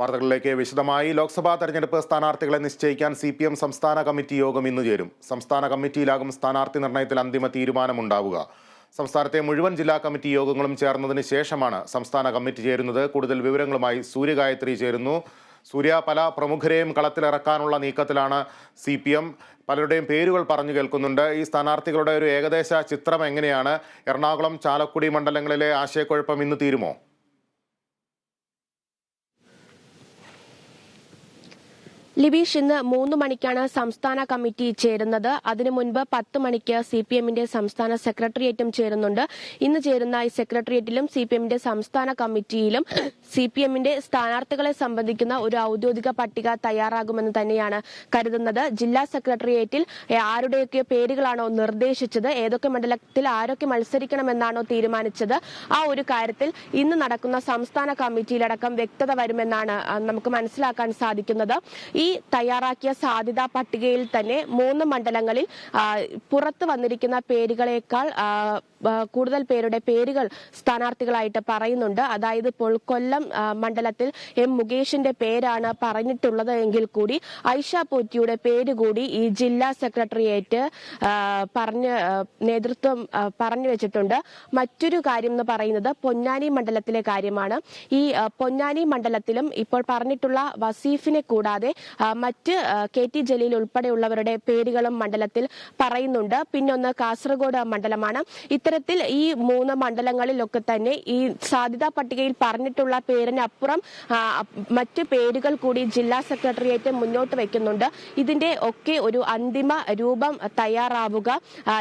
വാർത്തകളിലേക്ക് വിശദമായി. ലോക്സഭാ തെരഞ്ഞെടുപ്പ് സ്ഥാനാർത്ഥികളെ നിശ്ചയിക്കാൻ സി പി എം സംസ്ഥാന കമ്മിറ്റി യോഗം ഇന്ന് ചേരും. സംസ്ഥാന കമ്മിറ്റിയിലാകും സ്ഥാനാർത്ഥി നിർണയത്തിൽ അന്തിമ തീരുമാനമുണ്ടാവുക. സംസ്ഥാനത്തെ മുഴുവൻ ജില്ലാ കമ്മിറ്റി യോഗങ്ങളും ചേർന്നതിന് ശേഷമാണ് സംസ്ഥാന കമ്മിറ്റി ചേരുന്നത്. കൂടുതൽ വിവരങ്ങളുമായി സൂര്യഗായത്രി ചേരുന്നു. സൂര്യ പല പ്രമുഖരെയും കളത്തിലിറക്കാനുള്ള നീക്കത്തിലാണ് സി പി എം പലരുടെയും പേരുകൾ പറഞ്ഞു കേൾക്കുന്നുണ്ട്. ഈ സ്ഥാനാർത്ഥികളുടെ ഒരു ഏകദേശ ചിത്രം എങ്ങനെയാണ്? എറണാകുളം ചാലക്കുടി മണ്ഡലങ്ങളിലെ ആശയക്കുഴപ്പം ഇന്ന് തീരുമോ? ലിബീഷ് ഇന്ന് മൂന്ന് മണിക്കാണ് സംസ്ഥാന കമ്മിറ്റി ചേരുന്നത്. അതിനു മുൻപ് പത്ത് മണിക്ക് സി പി എമ്മിന്റെ സംസ്ഥാന സെക്രട്ടേറിയറ്റും ചേരുന്നുണ്ട്. ഇന്ന് ചേരുന്ന ഈ സെക്രട്ടേറിയറ്റിലും സി പി എമ്മിന്റെ സംസ്ഥാന കമ്മിറ്റിയിലും സി പി എമ്മിന്റെ സ്ഥാനാർത്ഥികളെ സംബന്ധിക്കുന്ന ഒരു ഔദ്യോഗിക പട്ടിക തയ്യാറാകുമെന്ന് തന്നെയാണ് കരുതുന്നത്. ജില്ലാ സെക്രട്ടേറിയറ്റിൽ ആരുടെയൊക്കെ പേരുകളാണോ നിർദ്ദേശിച്ചത് ഏതൊക്കെ മണ്ഡലത്തിൽ ആരൊക്കെ മത്സരിക്കണമെന്നാണോ തീരുമാനിച്ചത് ആ ഒരു കാര്യത്തിൽ ഇന്ന് നടക്കുന്ന സംസ്ഥാന കമ്മിറ്റിയിലടക്കം വ്യക്തത വരുമെന്നാണ് നമുക്ക് മനസ്സിലാക്കാൻ സാധിക്കുന്നത്. ഈ തയ്യാറാക്കിയ സാധ്യതാ പട്ടികയിൽ തന്നെ മൂന്ന് മണ്ഡലങ്ങളിൽ പുറത്തു വന്നിരിക്കുന്ന പേരുകളേക്കാൾ കൂടുതൽ പേരുടെ പേരുകൾ സ്ഥാനാർത്ഥികളായിട്ട് പറയുന്നുണ്ട്. അതായത് ഇപ്പോൾ കൊല്ലം മണ്ഡലത്തിൽ എം മുകേഷിന്റെ പേരാണ് പറഞ്ഞിട്ടുള്ളത് എങ്കിൽ കൂടി ഐഷ പോറ്റിയുടെ പേര് കൂടി ഈ ജില്ലാ സെക്രട്ടേറിയറ്റ് പറഞ്ഞ് നേതൃത്വം പറഞ്ഞു വെച്ചിട്ടുണ്ട്. മറ്റൊരു കാര്യം എന്ന് പറയുന്നത് പൊന്നാനി മണ്ഡലത്തിലെ കാര്യമാണ്. ഈ പൊന്നാനി മണ്ഡലത്തിലും ഇപ്പോൾ പറഞ്ഞിട്ടുള്ള വസീഫിനെ കൂടാതെ മറ്റ് കെ ടി ജലീൽ ഉൾപ്പെടെയുള്ളവരുടെ പേരുകളും മണ്ഡലത്തിൽ പറയുന്നുണ്ട്. പിന്നൊന്ന് കാസർഗോഡ് മണ്ഡലമാണ്. ഇത്തരത്തിൽ ഈ മൂന്ന് മണ്ഡലങ്ങളിലൊക്കെ തന്നെ ഈ സാധ്യതാ പട്ടികയിൽ പറഞ്ഞിട്ടുള്ള പേരിനപ്പുറം മറ്റ് പേരുകൾ കൂടി ജില്ലാ സെക്രട്ടേറിയറ്റ് മുന്നോട്ട് വെക്കുന്നുണ്ട്. ഇതിന്റെ ഒക്കെ ഒരു അന്തിമ രൂപം തയ്യാറാവുക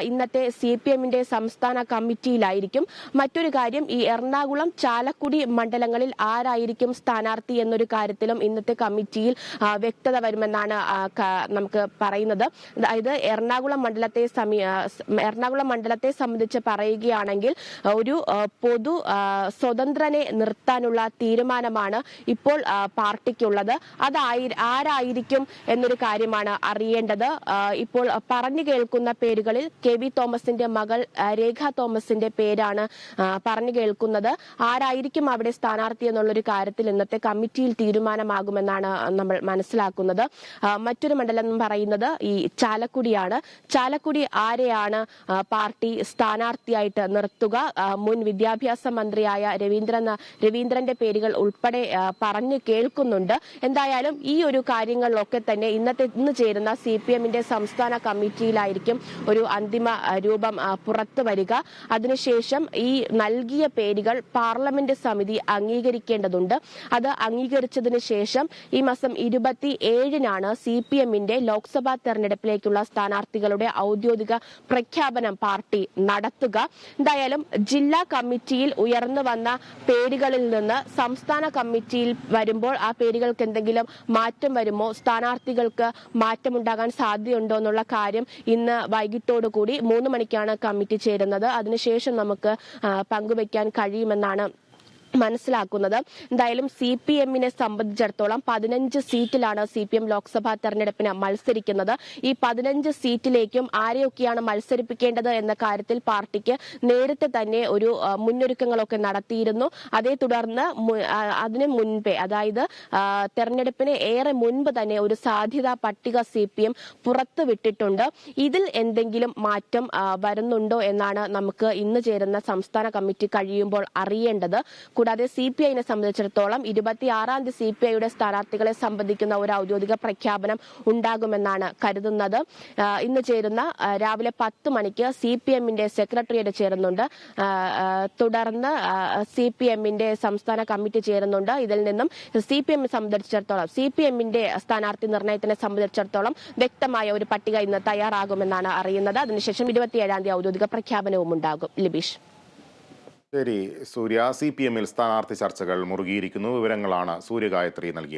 ഇന്നത്തെ സി പി എമ്മിന്റെ സംസ്ഥാന കമ്മിറ്റിയിലായിരിക്കും. മറ്റൊരു കാര്യം ഈ എറണാകുളം ചാലക്കുടി മണ്ഡലങ്ങളിൽ ആരായിരിക്കും സ്ഥാനാർത്ഥി എന്നൊരു കാര്യത്തിലും ഇന്നത്തെ കമ്മിറ്റിയിൽ ആ, വ്യക്തത വരുമെന്നാണ് നമുക്ക് പറയുന്നത്. അതായത് എറണാകുളം മണ്ഡലത്തെ സമീ എറണാകുളം മണ്ഡലത്തെ സംബന്ധിച്ച് പറയുകയാണെങ്കിൽ ഒരു പൊതു സ്വതന്ത്രനെ നിർത്താനുള്ള തീരുമാനമാണ് ഇപ്പോൾ പാർട്ടിക്കുള്ളത്. അതായി ആരായിരിക്കും എന്നൊരു കാര്യമാണ് അറിയേണ്ടത്. ഇപ്പോൾ പറഞ്ഞു കേൾക്കുന്ന പേരുകളിൽ കെ വി തോമസിന്റെ മകൾ രേഖ തോമസിന്റെ പേരാണ് പറഞ്ഞു കേൾക്കുന്നത്. ആരായിരിക്കും അവിടെ സ്ഥാനാർത്ഥി എന്നുള്ളൊരു കാര്യത്തിൽ ഇന്നത്തെ കമ്മിറ്റിയിൽ തീരുമാനമാകുമെന്നാണ് നമ്മൾ മനസ്സിലാക്കുന്നത്. ആ, മറ്റൊരു മണ്ഡലം എന്ന് പറയുന്നത് ഈ ചാലക്കുടിയാണ്. ചാലക്കുടി ആരെയാണ് പാർട്ടി സ്ഥാനാർത്ഥിയായിട്ട് നിർത്തുക? മുൻ വിദ്യാഭ്യാസ മന്ത്രിയായ രവീന്ദ്രൻ രവീന്ദ്രന്റെ പേരുകൾ ഉൾപ്പെടെ പറഞ്ഞു കേൾക്കുന്നുണ്ട്. എന്തായാലും ഈ ഒരു കാര്യങ്ങളിലൊക്കെ തന്നെ ഇന്നത്തെ ഇന്ന് ചേരുന്ന സി പി എമ്മിന്റെ സംസ്ഥാന കമ്മിറ്റിയിലായിരിക്കും ഒരു അന്തിമ രൂപം പുറത്തു വരിക. അതിനുശേഷം ഈ നൽകിയ പേരുകൾ പാർലമെന്റ് സമിതി അംഗീകരിക്കേണ്ടതുണ്ട്. അത് അംഗീകരിച്ചതിന് ശേഷം ഈ മാസം ഇരുപത്തി ഏഴിനാണ് സി പി എമ്മിന്റെ ലോക്സഭാ തെരഞ്ഞെടുപ്പിലേക്കുള്ള സ്ഥാനാർത്ഥികളുടെ ഔദ്യോഗിക പ്രഖ്യാപനം പാർട്ടി നടത്തുക. എന്തായാലും ജില്ലാ കമ്മിറ്റിയിൽ ഉയർന്നു വന്ന പേരുകളിൽ നിന്ന് സംസ്ഥാന കമ്മിറ്റിയിൽ വരുമ്പോൾ ആ പേരുകൾക്ക് എന്തെങ്കിലും മാറ്റം വരുമോ? സ്ഥാനാർത്ഥികൾക്ക് മാറ്റമുണ്ടാകാൻ സാധ്യതയുണ്ടോ എന്നുള്ള കാര്യം ഇന്ന് വൈകിട്ടോടുകൂടി മൂന്ന് മണിക്കാണ് കമ്മിറ്റി ചേരുന്നത്. അതിനുശേഷം നമുക്ക് പങ്കുവയ്ക്കാൻ കഴിയുമെന്നാണ് മനസ്സിലാക്കുന്നത്. എന്തായാലും സി പി എമ്മിനെ സംബന്ധിച്ചിടത്തോളം പതിനഞ്ച് സീറ്റിലാണ് സി പി എം ലോക്സഭാ തെരഞ്ഞെടുപ്പിന് മത്സരിക്കുന്നത്. ഈ പതിനഞ്ച് സീറ്റിലേക്കും ആരെയൊക്കെയാണ് മത്സരിപ്പിക്കേണ്ടത് എന്ന കാര്യത്തിൽ പാർട്ടിക്ക് നേരത്തെ തന്നെ ഒരു മുന്നൊരുക്കങ്ങളൊക്കെ നടത്തിയിരുന്നു. അതേ തുടർന്ന് അതിനു മുൻപേ അതായത് തെരഞ്ഞെടുപ്പിന് ഏറെ മുൻപ് തന്നെ ഒരു സാധ്യതാ പട്ടിക സി പി എം പുറത്തുവിട്ടിട്ടുണ്ട് ഇതിൽ എന്തെങ്കിലും മാറ്റം വരുന്നുണ്ടോ എന്നാണ് നമുക്ക് ഇന്ന് ചേരുന്ന സംസ്ഥാന കമ്മിറ്റി കഴിയുമ്പോൾ അറിയേണ്ടത്. കൂടാതെ സി പി ഐനെ സംബന്ധിച്ചിടത്തോളം ഇരുപത്തിയാറാം തീയതി സി പി ഐയുടെ സ്ഥാനാർത്ഥികളെ സംബന്ധിക്കുന്ന ഒരു ഔദ്യോഗിക പ്രഖ്യാപനം ഉണ്ടാകുമെന്നാണ് കരുതുന്നത്. ഇന്ന് ചേരുന്ന രാവിലെ പത്ത് മണിക്ക് സി പി എമ്മിന്റെ സെക്രട്ടേറിയറ്റ് ചേരുന്നുണ്ട്. തുടർന്ന് സി പി എമ്മിന്റെ സംസ്ഥാന കമ്മിറ്റി ചേരുന്നുണ്ട്. ഇതിൽ നിന്നും സി പി എമ്മിനെ സംബന്ധിച്ചിടത്തോളം സി പി എമ്മിന്റെ സ്ഥാനാർത്ഥി നിർണയത്തിനെ സംബന്ധിച്ചിടത്തോളം വ്യക്തമായ ഒരു പട്ടിക ഇന്ന് തയ്യാറാകുമെന്നാണ് അറിയുന്നത്. അതിനുശേഷം ഇരുപത്തിയേഴാം തീയതി ഔദ്യോഗിക പ്രഖ്യാപനവും ഉണ്ടാകും. ലിബീഷ്. ശരി സൂര്യ സി പി എമ്മിൽ സ്ഥാനാർത്ഥി ചർച്ചകൾ മുറുകിയിരിക്കുന്നു. വിവരങ്ങളാണ് സൂര്യഗായത്രി നൽകിയത്.